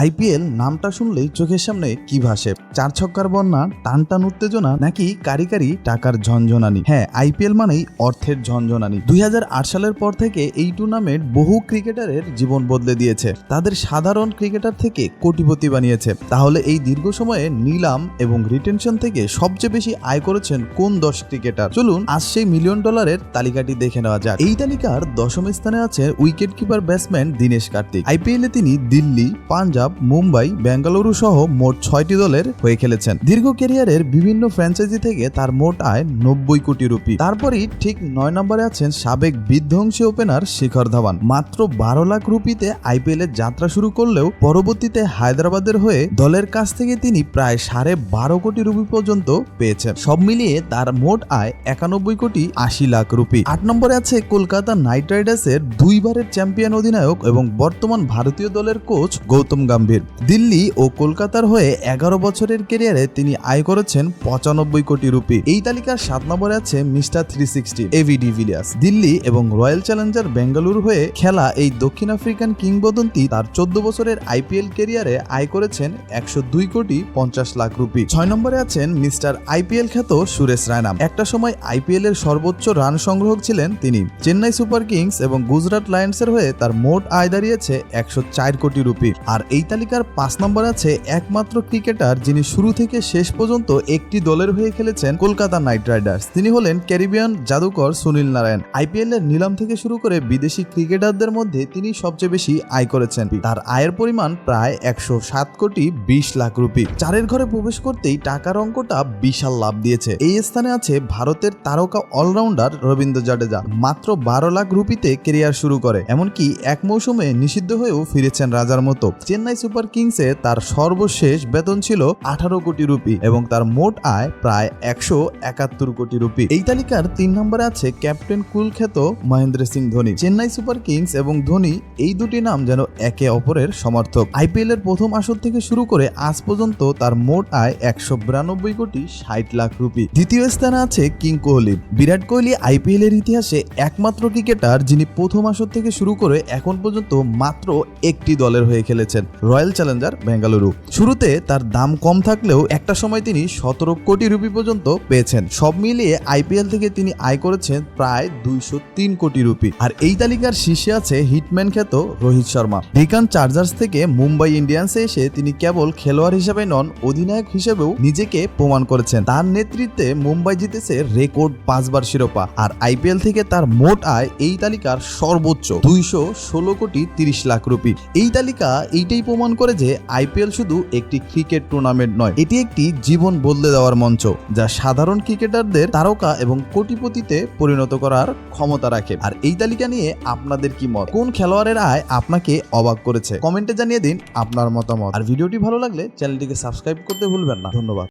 IPL নামটা শুনলেই চোখের সামনে কি ভাসে? চার ছক্কার বন্যা টান টান উত্তেজনা নাকি কারি কারি টাকার ঝনঝনানি? হ্যাঁ আইপিএল মানেই অর্থের ঝনঝনানি। দুই হাজার আট সালের পর থেকে এই টুর্নামেন্ট বহু ক্রিকেটারের জীবন বদলে দিয়েছে। তাদের সাধারণ ক্রিকেটার থেকে কোটিপতি বানিয়েছে। তাহলে এই দীর্ঘ সময়ে নিলাম এবং রিটেনশন থেকে সবচেয়ে বেশি আয় করেছেন কোন দশ ক্রিকেটার? চলুন আজ সেই মিলিয়ন ডলারের তালিকাটি দেখে নেওয়া যাক। এই তালিকার দশম স্থানে আছে wicket keeper batsman Dinesh Karthik. আইপিএলে তিনি দিল্লি, পাঞ্জাব মুম্বাই, বেঙ্গালুরু সহ মোট ছয়টি দলের হয়ে খেলেছেন। দীর্ঘ ক্যারিয়ারের বিভিন্ন ফ্র্যাঞ্চাইজি থেকে তার মোট আয় নব্বই কোটি রুপি। তারপরই ঠিক নয় নম্বরে আছেন সাবেক বিধ্বংসী ওপেনার শিখর ধাওয়ান। মাত্র বারো লাখ রুপিতে আইপিএল এর যাত্রা শুরু করলেও পরবর্তীতে হায়দ্রাবাদের হয়ে দলের কাছ থেকে তিনি প্রায় সাড়ে বারো কোটি রুপি পর্যন্ত পেয়েছেন। সব মিলিয়ে তার মোট আয় একানব্বই কোটি আশি লাখ রুপি। আট নম্বরে আছে কলকাতা নাইট রাইডার্সের দুইবারের চ্যাম্পিয়ন অধিনায়ক এবং বর্তমান ভারতীয় দলের কোচ গৌতম গম্ভীর। দিল্লি ও কলকাতার হয়ে এগারো বছরের কেরিয়ারে তিনি আয় করেছেন পঁচানব্বই কোটি রুপি। এই তালিকার সাত নম্বরে আছে mister three sixty AB de Villiers Delhi এবং রয়্যাল চ্যালেঞ্জার বেঙ্গালুরু হয়ে খেলা এই দক্ষিণ আফ্রিকান কিংবদন্তি তার চোদ্দ বছরের আইপিএল কেরিয়ারে আয় করেছেন একশো দুই কোটি পঞ্চাশ লাখ রুপি। ছয় নম্বরে আছেন মিস্টার আইপিএল খ্যাত সুরেশ রায়না একটা সময় আইপিএল এর সর্বোচ্চ রান সংগ্রহক ছিলেন তিনি। চেন্নাই সুপার কিংস এবং গুজরাট লায়ন্সের হয়ে তার মোট আয় দাঁড়িয়েছে একশো চার কোটি রুপি। আর এই তালিকার পাঁচ নম্বর আছে একমাত্র ক্রিকেটার যিনি শুরু থেকে শেষ পর্যন্ত একটি দলের হয়ে খেলেছেন কলকাতা নাইট রাইডার্স। তিনি হলেন ক্যারিবিয়ান জাদুকর সুনীল নারায়ণ। আইপিএল এর নিলাম থেকে শুরু করে বিদেশি ক্রিকেটারদের মধ্যে তিনি সবচেয়ে বেশি আয় করেছেন। তার আয়ের পরিমাণ প্রায় একশো সাত কোটি বিশ লাখ রুপি। চারের ঘরে প্রবেশ করতেই টাকার অঙ্কটা বিশাল লাভ দিয়েছে। এই স্থানে আছে ভারতের তারকা অলরাউন্ডার রবীন্দ্র জাডেজা। মাত্র বারো লাখ রুপিতে কেরিয়ার শুরু করে। এমনকি এক মৌসুমে নিষিদ্ধ হয়েও ফিরেছেন রাজার মতো। চেন্নাই সুপার কিংসে তার সর্বশেষ বেতন ছিল আঠারো কোটি রুপি এবং তার মোট আয় প্রায় একশো একাত্তর কোটি রুপি। এই তালিকার তিন নম্বরে আছে ক্যাপ্টেন কুল খ্যাত মহেন্দ্র সিং ধোনি। চেন্নাই সুপার কিংস এবং ধোনি এই দুটি নাম যেন একে অপরের সমর্থক। আইপিএল এর প্রথম আসর থেকে শুরু করে আজ পর্যন্ত তার মোট আয় একশো বিরানব্বই কোটি ষাট লাখ রুপি। দ্বিতীয় স্থানে আছে কিং কোহলি। বিরাট কোহলি আইপিএল এর ইতিহাসে একমাত্র ক্রিকেটার যিনি প্রথম আসর থেকে শুরু করে এখন পর্যন্ত মাত্র একটি দলের হয়ে খেলেছেন। Royal challenger Bengaluru. শুরুতে তার দাম কম থাকলেও একটা সময় তিনি সতেরো কোটি রুপি পর্যন্ত পেয়েছেন। সব মিলিয়ে আইপিএল থেকে তিনি আয় করেছেন প্রায় দুইশো তিন কোটি রুপি। আর এই তালিকার শীর্ষে আছে হিটম্যান খ্যাত রোহিত শর্মা। ডেকান চার্জার্স থেকে মুম্বাই ইন্ডিয়ান্সে এসে তিনি কেবল খেলোয়াড় হিসেবে নন, অধিনায়ক হিসেবেও নিজেকে প্রমাণ করেছেন। তার নেতৃত্বে মুম্বাই জিতেছে রেকর্ড পাঁচবার শিরোপা। আর আইপিএল থেকে তার মোট আয় এই তালিকার সর্বোচ্চ, দুইশো ষোলো কোটি তিরিশ লাখ রুপি। এই তালিকা এইটাই প্রমাণ করে যে আইপিএল শুধু একটি ক্রিকেট টুর্নামেন্ট নয়, এটি একটি জীবন বদলে দেওয়ার মঞ্চ যা সাধারণ ক্রিকেটারদের তারকা এবং কোটিপতিতে পরিণত করার ক্ষমতা রাখে। আর এই তালিকা নিয়ে আপনাদের কি মত? কোন খেলোয়াড়ের আয় আপনাকে অবাক করেছে? কমেন্টে জানিয়ে দিন আপনার মতামত। আর ভিডিওটি ভালো লাগলে চ্যানেলটিকে সাবস্ক্রাইব করতে ভুলবেন না। ধন্যবাদ।